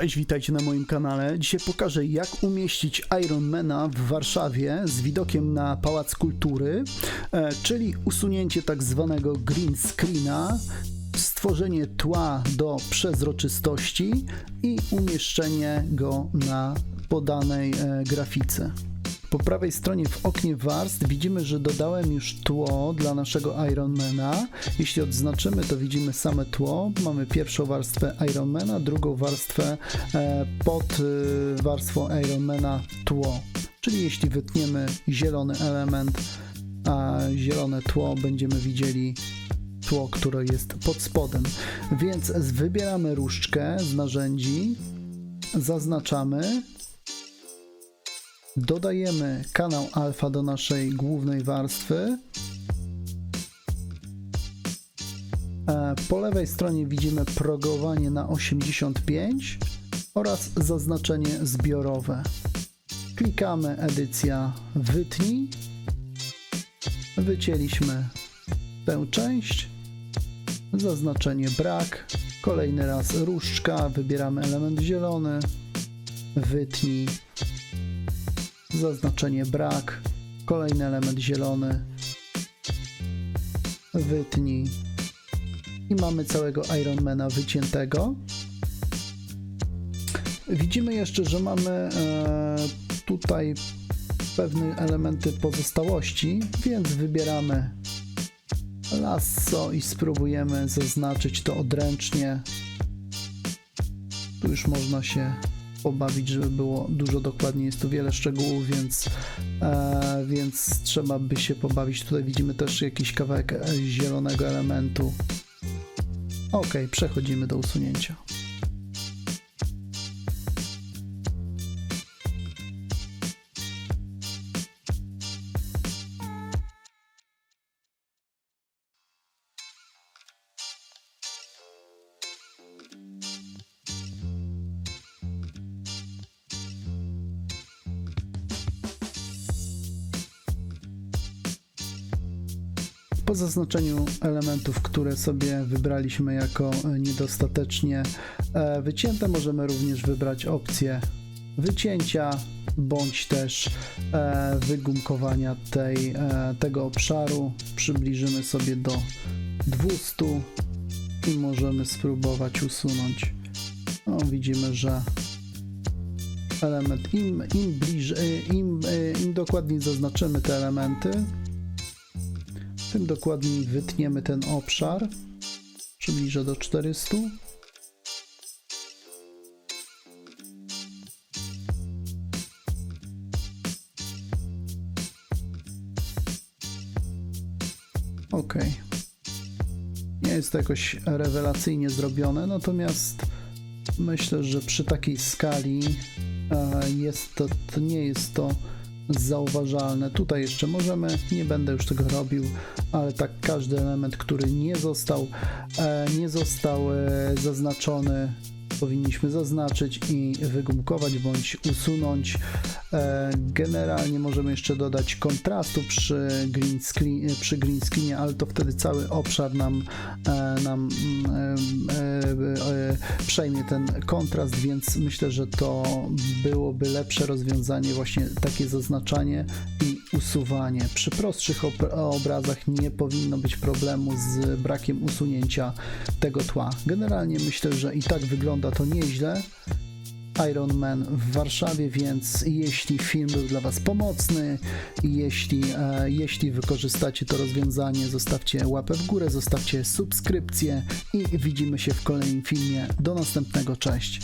Cześć, witajcie na moim kanale. Dzisiaj pokażę jak umieścić Ironmana w Warszawie z widokiem na Pałac Kultury, e, czyli usunięcie tak zwanego green screena, stworzenie tła do przezroczystości i umieszczenie go na podanej e, grafice. Po prawej stronie w oknie warstw widzimy, że dodałem już tło dla naszego Ironmana. Jeśli odznaczymy, to widzimy same tło. Mamy pierwszą warstwę Ironmana, drugą warstwę e, pod e, warstwą Ironmana tło. Czyli jeśli wytniemy zielony element, a zielone tło, będziemy widzieli tło, które jest pod spodem. Więc wybieramy różdżkę z narzędzi, zaznaczamy Dodajemy kanał alfa do naszej głównej warstwy. E, Po lewej stronie widzimy progowanie na 85 oraz zaznaczenie zbiorowe. Klikamy edycja wytnij. Wycięliśmy tę część. Zaznaczenie brak. Kolejny raz różdżka. Wybieramy element zielony. Wytnij zaznaczenie brak, kolejny element zielony, wytnij i mamy całego Ironmana wyciętego. Widzimy jeszcze, że mamy e, tutaj pewne elementy pozostałości, więc wybieramy lasso i spróbujemy zaznaczyć to odręcznie. Tu już można się pobawić, żeby było dużo dokładniej. Jest tu wiele szczegółów, więc, e, więc trzeba by się pobawić. Tutaj widzimy też jakiś kawałek zielonego elementu. Ok, przechodzimy do usunięcia. Po zaznaczeniu elementów, które sobie wybraliśmy jako niedostatecznie e, wycięte, możemy również wybrać opcję wycięcia bądź też e, wygumkowania tej, e, tego obszaru. Przybliżymy sobie do 200 i możemy spróbować usunąć. No, widzimy, że element im, im bliżej, im, im dokładniej zaznaczymy te elementy, tym dokładniej wytniemy ten obszar. Przybliżę do 400. Ok. Nie jest to jakoś rewelacyjnie zrobione, natomiast myślę, że przy takiej skali e, jest to, nie jest to zauważalne. Tutaj jeszcze możemy, nie będę już tego robił, ale tak każdy element, który nie został, e, nie został e, zaznaczony, powinniśmy zaznaczyć i wygumkować bądź usunąć. E, generalnie możemy jeszcze dodać kontrastu przy green, screen, przy green screenie, ale to wtedy cały obszar nam, e, nam e, e, przejmie ten kontrast, więc myślę, że to byłoby lepsze rozwiązanie, właśnie takie zaznaczanie i usuwanie. Przy prostszych ob obrazach nie powinno być problemu z brakiem usunięcia tego tła. Generalnie myślę, że i tak wygląda to nieźle. Iron Man w Warszawie, więc jeśli film był dla Was pomocny, jeśli, e, jeśli wykorzystacie to rozwiązanie, zostawcie łapę w górę, zostawcie subskrypcję i widzimy się w kolejnym filmie. Do następnego, cześć!